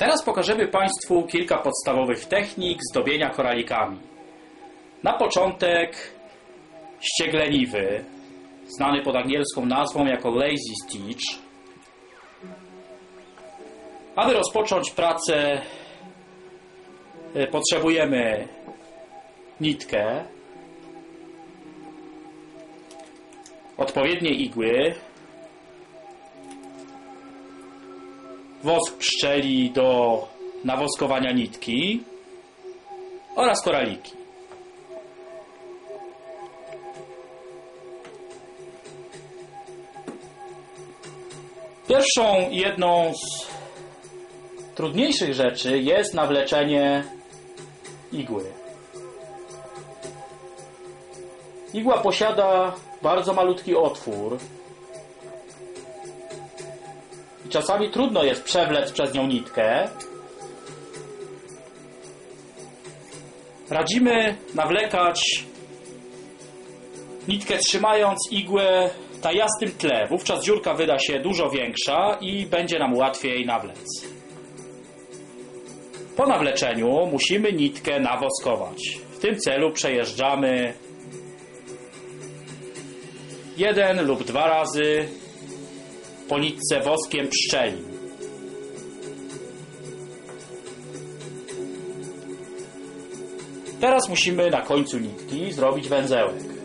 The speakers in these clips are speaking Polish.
Teraz pokażemy Państwu kilka podstawowych technik zdobienia koralikami. Na początek ściegleniwy, znany pod angielską nazwą jako Lazy Stitch. Aby rozpocząć pracę y, potrzebujemy nitkę, odpowiednie igły, wosk pszczeli do nawoskowania nitki oraz koraliki. Pierwszą jedną z trudniejszych rzeczy jest nawleczenie igły. Igła posiada bardzo malutki otwór czasami trudno jest przewlec przez nią nitkę. Radzimy nawlekać nitkę trzymając igłę na jasnym tle. Wówczas dziurka wyda się dużo większa i będzie nam łatwiej nawlec. Po nawleczeniu musimy nitkę nawoskować. W tym celu przejeżdżamy jeden lub dwa razy po nitce woskiem pszczeli. Teraz musimy na końcu nitki zrobić węzełek.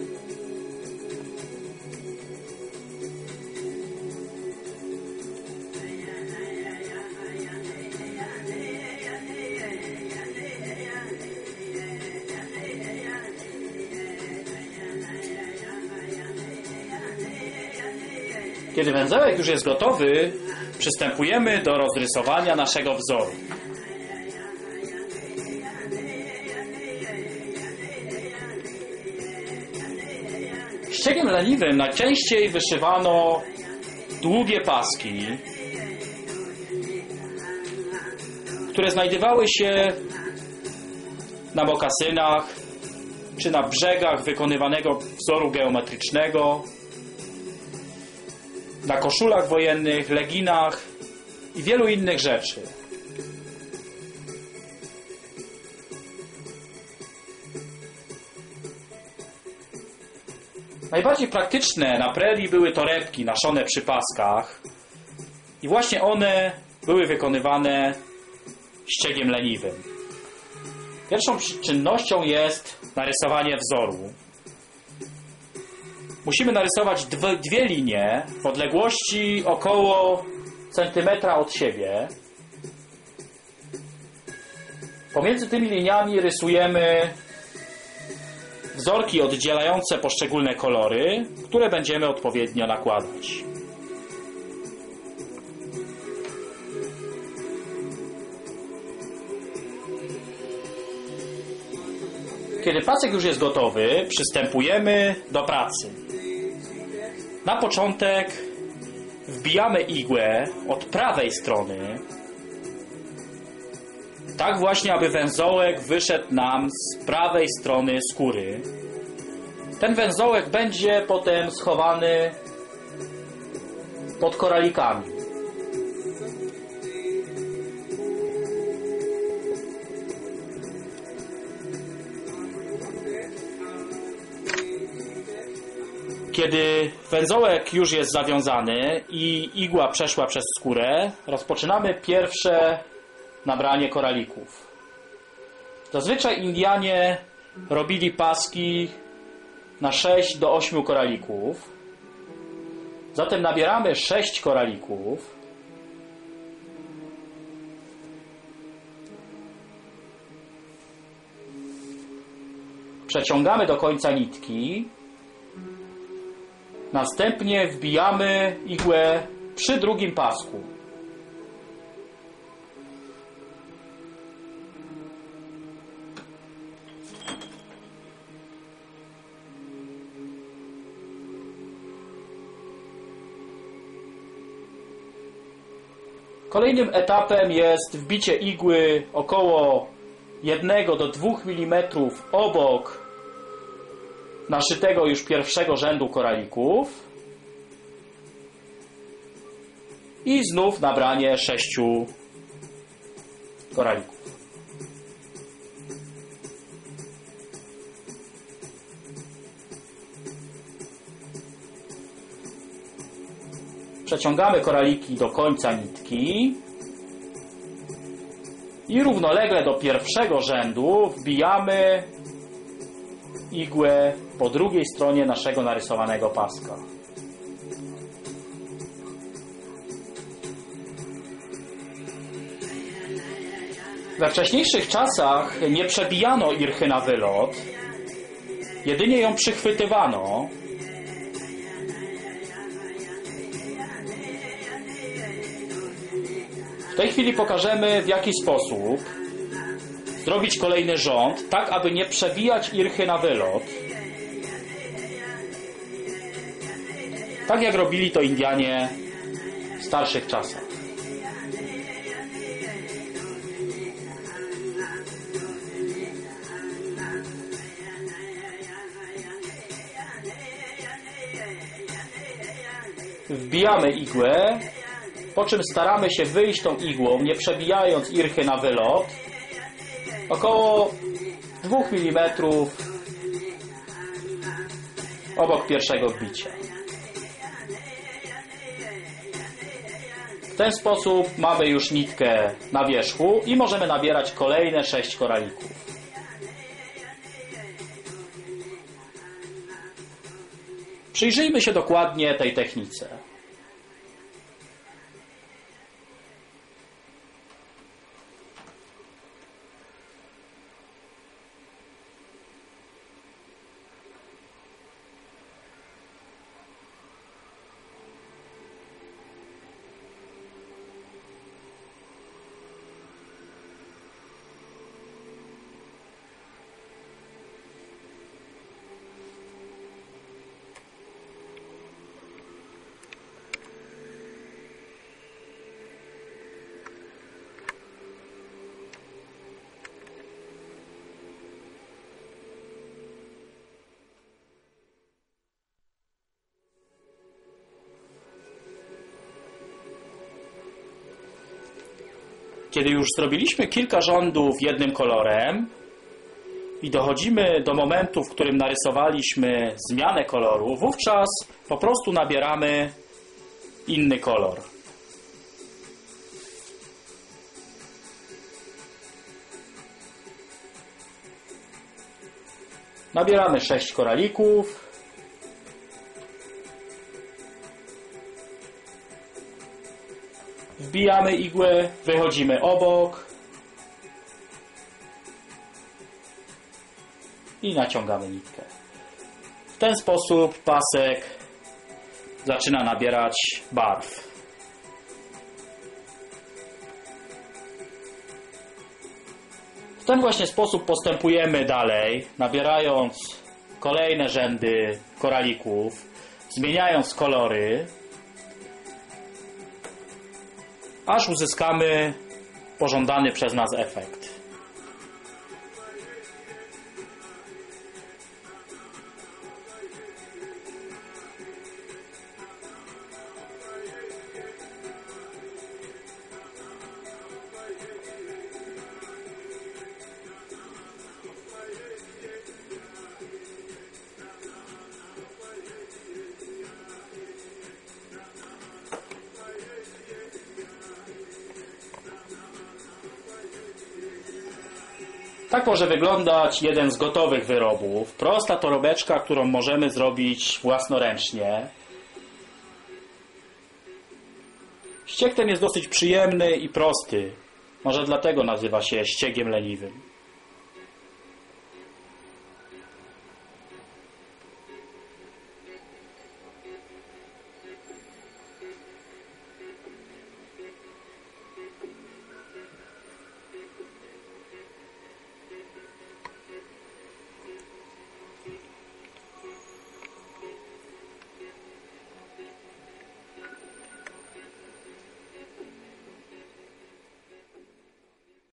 Kiedy węzełek już jest gotowy, przystępujemy do rozrysowania naszego wzoru. Ściegiem leniwym najczęściej wyszywano długie paski, które znajdowały się na mokasynach czy na brzegach wykonywanego wzoru geometrycznego, na koszulach wojennych, leginach i wielu innych rzeczy. Najbardziej praktyczne na prerii były torebki naszone przy paskach i właśnie one były wykonywane ściegiem leniwym. Pierwszą czynnością jest narysowanie wzoru. Musimy narysować dwie, dwie linie w odległości około centymetra od siebie. Pomiędzy tymi liniami rysujemy wzorki oddzielające poszczególne kolory, które będziemy odpowiednio nakładać. Kiedy pasek już jest gotowy, przystępujemy do pracy. Na początek wbijamy igłę od prawej strony, tak właśnie, aby węzołek wyszedł nam z prawej strony skóry. Ten węzołek będzie potem schowany pod koralikami. Kiedy węzołek już jest zawiązany i igła przeszła przez skórę, rozpoczynamy pierwsze nabranie koralików. Zazwyczaj Indianie robili paski na 6 do 8 koralików. Zatem nabieramy 6 koralików. Przeciągamy do końca nitki. Następnie wbijamy igłę przy drugim pasku. Kolejnym etapem jest wbicie igły około 1 do 2 mm obok naszytego już pierwszego rzędu koralików i znów nabranie sześciu koralików. Przeciągamy koraliki do końca nitki i równolegle do pierwszego rzędu wbijamy igłę po drugiej stronie naszego narysowanego paska. We wcześniejszych czasach nie przebijano irchy na wylot, jedynie ją przychwytywano. W tej chwili pokażemy w jaki sposób zrobić kolejny rząd, tak aby nie przebijać irchy na wylot. Tak jak robili to Indianie w starszych czasach. Wbijamy igłę, po czym staramy się wyjść tą igłą, nie przebijając irchy na wylot, około 2 mm obok pierwszego wbicia. W ten sposób mamy już nitkę na wierzchu i możemy nabierać kolejne 6 koralików. Przyjrzyjmy się dokładnie tej technice. Kiedy już zrobiliśmy kilka rządów jednym kolorem i dochodzimy do momentu, w którym narysowaliśmy zmianę koloru, wówczas po prostu nabieramy inny kolor. Nabieramy 6 koralików. Wbijamy igłę, wychodzimy obok i naciągamy nitkę. W ten sposób pasek zaczyna nabierać barw. W ten właśnie sposób postępujemy dalej, nabierając kolejne rzędy koralików, zmieniając kolory, aż uzyskamy pożądany przez nas efekt. Tak może wyglądać jeden z gotowych wyrobów. Prosta torebeczka, którą możemy zrobić własnoręcznie. Ściek ten jest dosyć przyjemny i prosty. Może dlatego nazywa się ściegiem leniwym.